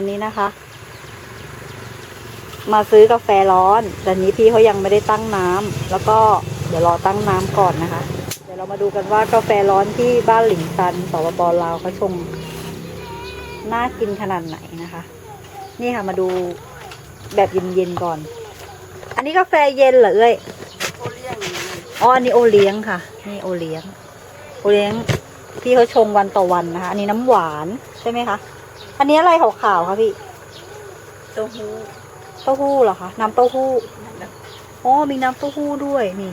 อนนี้นะคะ มาซื้อกาแฟร้อน แต่นี้พี่เขายังไม่ได้ตั้งน้ำแล้วก็เดี๋ยวรอตั้งน้ำก่อนนะคะ เดี๋ยวเรามาดูกันว่ากาแฟร้อนที่บ้านหลิงซันสปปลาวเขาชงน่ากินขนาดไหนนะคะ นี่ค่ะมาดูแบบเย็นๆก่อน อันนี้กาแฟเย็นเหรอเอ้ยโอเลี้ยงอ๋ออันนี้โอเลี้ยงค่ะ นี่โอเลี้ยง โอเลี้ยงพี่เขาชงวันต่อวันนะคะ อันนี้น้ำหวานใช่ไหมคะ อันนี้อะไรขาวๆคะพี่เต้าหู้เต้าหู้เหรอคะน้ำเต้าหู้อ๋อมีน้ำเต้าหู้ด้วยนี่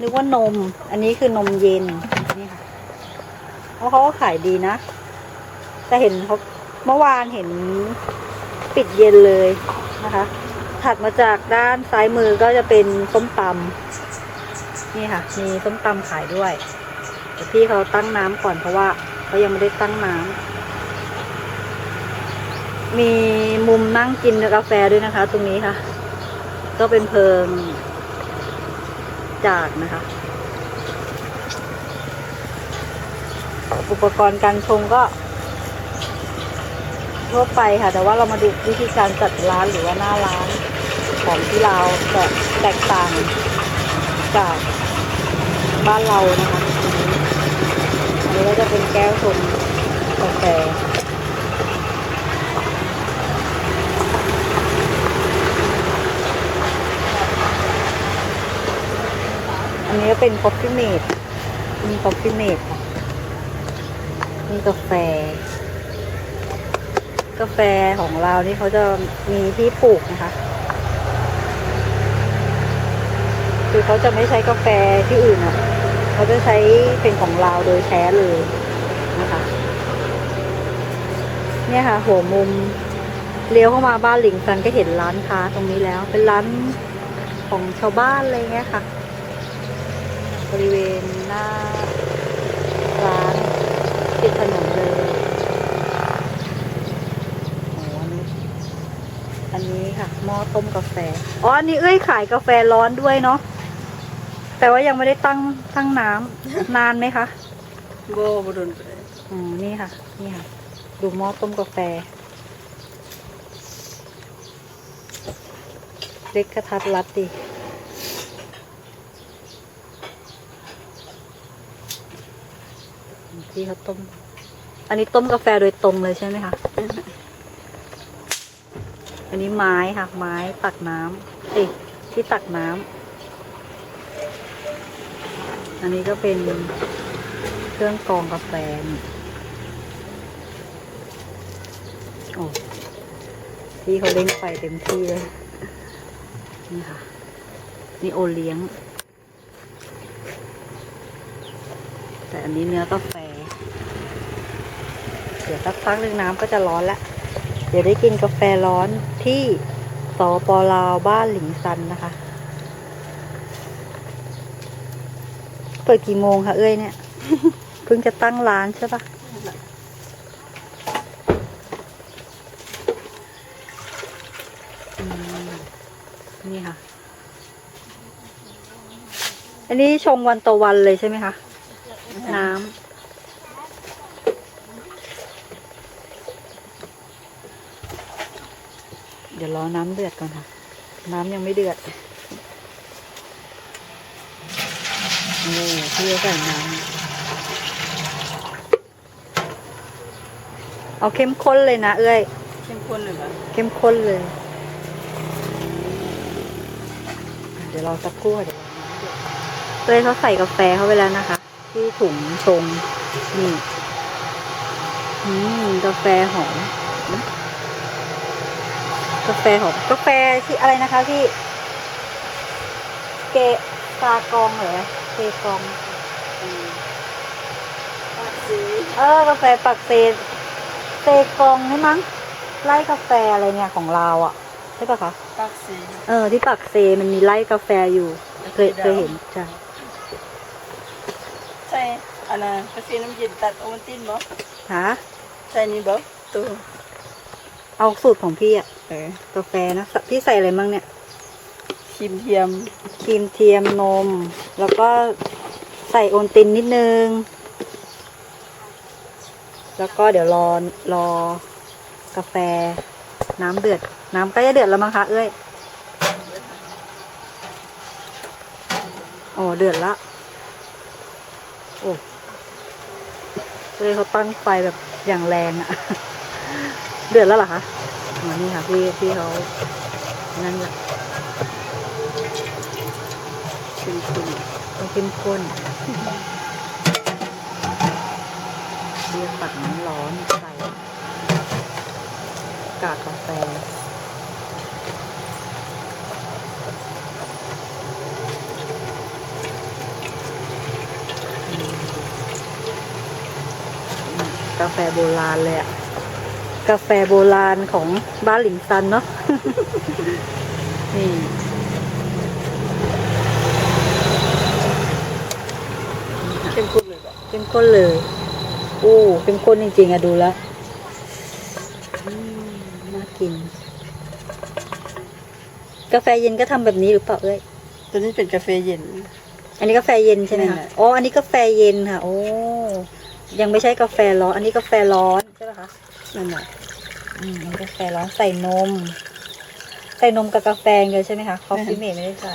นึกว่านม อันนี้คือนมเย็นนี่ค่ะเพราะเขาก็ขายดีนะ แต่เห็นเขาเมื่อวานเห็นปิดเย็นเลยนะคะ ถัดมาจากด้านซ้ายมือก็จะเป็นส้มตำนี่ค่ะ มีส้มตำขายด้วยแต่พี่เขาตั้งน้ำก่อนเพราะว่าเขายังไม่ได้ตั้งน้ำ มีมุมนั่งกินกาแฟด้วยนะคะ ตรงนี้ค่ะ ก็เป็นเพิงจากนะคะ อุปกรณ์การชงก็ทั่วไปค่ะ แต่ว่าเรามาดูวิธีการจัดร้านหรือว่าหน้าร้านของที่เราจะแตกต่างจากบ้านเรานะคะ อันนี้ก็จะเป็นแก้วชงกาแฟ อันนี้ก็เป็น coffee mate มี coffee mate ค่ะมีกาแฟ กาแฟของเรานี่เขาจะมีที่ปลูกนะคะ คือเขาจะไม่ใช้กาแฟที่อื่นอะเขาจะใช้เป็นของเราโดยแท้เลยนะคะ เนี่ยค่ะ หัวมุมเลี้ยวเข้ามาบ้านหลิงซันก็เห็นร้านค้าตรงนี้แล้ว เป็นร้านของชาวบ้านอะไรเงี้ยค่ะ บริเวณหน้าร้านติดถนนเลยโอ้อันนี้อันนี้ค่ะหม้อต้มกาแฟ อ๋อ อันนี้เอ้ยขายกาแฟร้อนด้วยเนาะ แต่ว่ายังไม่ได้ตั้งตั้งน้ำนานไหมคะโบบ่โดนไปอ๋อนี่ค่ะ นี่ค่ะ ดูหม้อต้มกาแฟ เล็กกระทัดรัดดี ที่เขาต้ม อันนี้ต้มกาแฟโดยตรงเลยใช่ไหมคะ อันนี้ไม้ค่ะ ไม้ตักน้ำเอ้ยที่ตักน้ำ อันนี้ก็เป็นเครื่องกรองกาแฟโอ้พี่เขาเล่นไฟเต็มที่เลย นี่ค่ะ นี่โอเลี้ยง แต่อันนี้เนื้อกาแฟ เดี๋ยวสักพักหนึ่งน้ำก็จะร้อนแล้วเดี๋ยวได้กินกาแฟร้อนที่สปลาวบ้านหลิงซันนะคะ เปิดกี่โมงคะเอ้ยเนี่ยเพิ่งจะตั้งร้านใช่ปะนี่ค่ะ อันนี้ชงวันต่อวันเลยใช่ไหมคะ น้ำ ดี๋ยวรอน้ำเดือดก่อนค่ะ น้ำยังไม่เดือดนี่พี่ก็ใส่น้ำเอาเข้มข้นเลยนะ เอ้ยเข้มข้นเลยค่ะเข้มข้นเลย เดี๋ยวรอสักครู่ค่ะเดี๋ยวเอ้ยเขาใส่กาแฟเข้าไปแล้วนะคะ ที่ถุงชงนี่อืมกาแฟหอมนะ กาแฟหอมกาแฟที่อะไรนะคะพี่เกซากองเหรอเกกองซื้อเออกาแฟปักเซเซกองนี่มั้งไล่กาแฟอะไรเนี่ยของเราอะใช่ปะคะปักสีเออ ที่ปักเซมันมีไล่กาแฟอยู่เคยเคยเห็นใช่ใช่อันนั้นกาแฟน้ำเย็นตัดโอวัลตินบ่ฮะใช่นี่บ่ตัว เอาสูตรของพี่อะเออกาแฟนะสพี่ใส่อะไรมั่งเนี่ยครีมเทียมครีมเทียมนม แล้วก็ใส่โอนตินนิดนึง แล้วก็เดี๋ยวรอรอกาแฟ น้ำเดือด น้ำใกล้จะเดือดแล้วมั้งคะเอ้ยอ๋อเดือดละโอ้เลยเขาตั้งไฟแบบอย่างแรงอะ เดือดแล้วเหรอคะอ๋อนี่ค่ะพี่พี่เขานั่นแหละขึ้นขึ้นต้องเข้มข้นเรียกตักน้ำร้อนใส่กากกาแฟกาแฟโบราณเลยอะ กาแฟโบราณของบ้านหลิงซันเนาะนี่เข้มข้นเลยแบบเข้มข้นเลยโอ้เข้มข้นจริงๆอะดูแล้วอืมน่ากิน กาแฟเย็นก็ทำแบบนี้หรือเปล่าเอ้ยตัวนี้เป็นกาแฟเย็น อันนี้กาแฟเย็นใช่ไหมนั่นคะแหละอ๋ออันนี้กาแฟเย็นค่ะ โอ้ยังไม่ใช่กาแฟร้อน อันนี้กาแฟร้อนใช่ไหมคะ นั่นแหละอืมอันนี้กาแฟร้อนใส่นม ใส่นมกับกาแฟเลยใช่ไหมคะคอฟฟี่เมดไม่ได้ใส่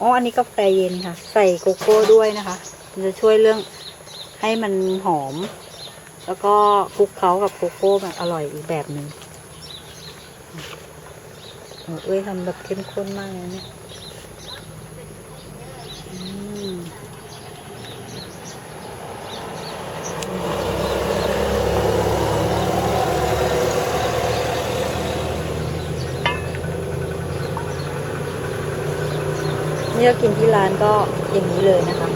อ๋ออันนี้กาแฟเย็นค่ะ ใส่โกโก้ด้วยนะคะมันจะช่วยเรื่องให้มันหอม แล้วก็คลุกเคล้ากับโกโก้แบบอร่อยอีกแบบหนึ่งโอ้เอ้ยทำแบบเข้มข้นมากเลยเนี่ยอืม นี่ก็กินที่ร้านก็อย่างนี้เลยนะคะ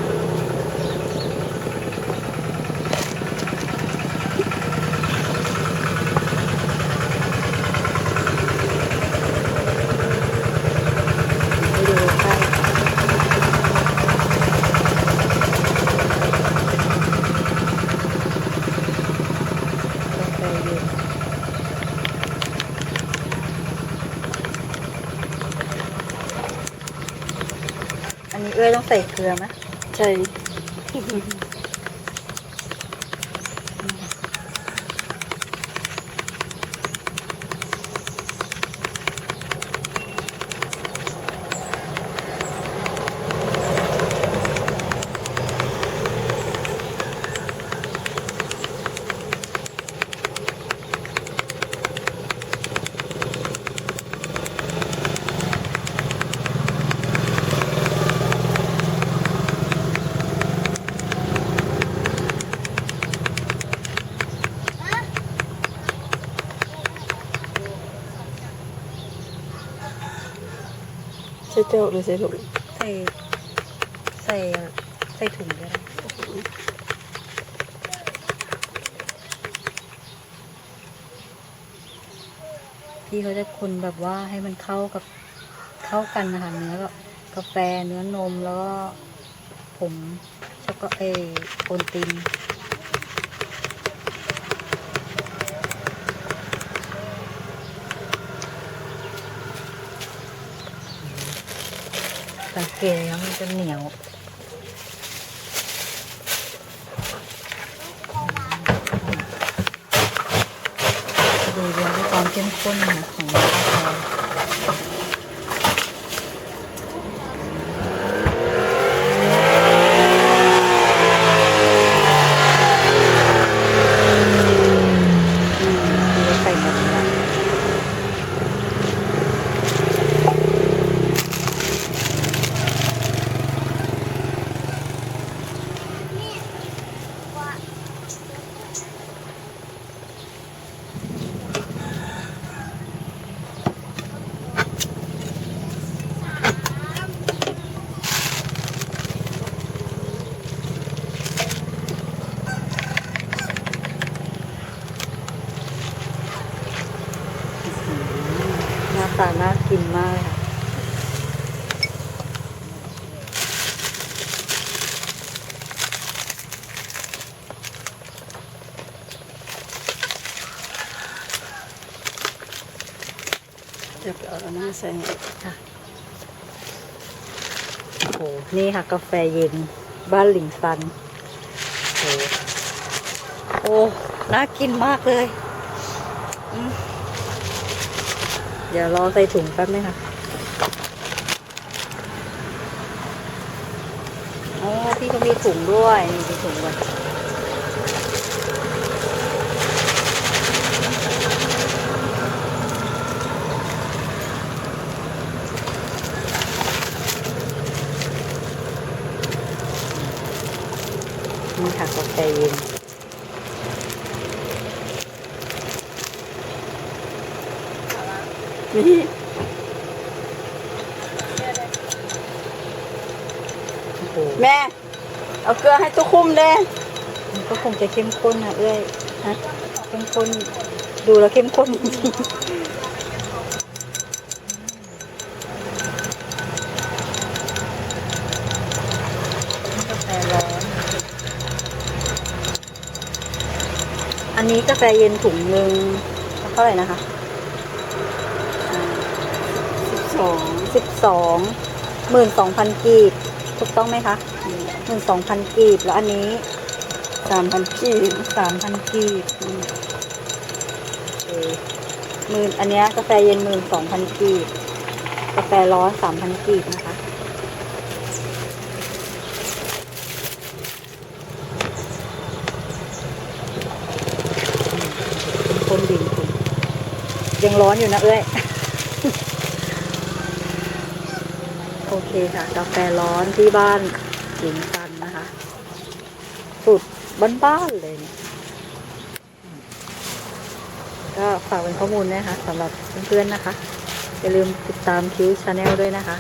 ให้ดูใกล้กาแฟเย็นอันนี้เอ้ยต้อง ใส่เกลือไหมใช่ ใช่เจ้าหรือใช่ลูกใส่ใส่ใส่ถุงก็ได้พี่เขาจะคนแบบว่าให้มันเข้ากับเข้ากันนะคะเนื้อกับกาแฟเนื้อนมแล้วก็ผมช็อกโกเอโอนติน เกตแล้วมันจะเหนียวดูเรื่องความเข้มข้นของกาแฟอืมดูใส่แบบนี้หน้าน่ากินมากเลยค่ะเดี๋ยวไปเอาอันนั้นมาใส่ให้โอ้โห นี่ค่ะ กาแฟเย็น บ้านหลิงซัน โอ้โหน่ากินมากเลย อืม เดี๋ยวรอใส่ถุงแป๊บนึงค่ะอ๋อพี่เขามีถุงด้วย มีถุงด้วยนี่ค่ะกาแฟเย็น นี่โอ้โหแม่ เอาเกลือให้ตุ๊กคุ้มเด้มันก็คงจะเข้มข้นนะเอ้ยฮะเข้มข้นดูแล้วเข้มข้นจริงๆกาแฟร้อนอันนี้กาแฟเย็นถุงหนึ่งเท่าไหร่นะคะ สองสิบสองหมื่นสองพันกีบถูกต้องไหมคะหมื่นสองพันกีบแล้วอันนี้สามพันกีบสามพันกีบอืมโอเคหมื่นอันเนี้ยกาแฟเย็นหมื่นสองพันกีบกาแฟร้อนสามพันกีบนะคะอืมคนดินคุณยังร้อนอยู่นะเอ้ย โอ เคค่ะ กาแฟร้อนที่บ้านหญิงซันนะคะ สุดบ้านๆเลยเนี่ยก็ฝากเป็นข้อมูลนะคะสำหรับเพื่อนๆนะคะ อย่าลืมติดตามคิวชาแนลด้วยนะคะ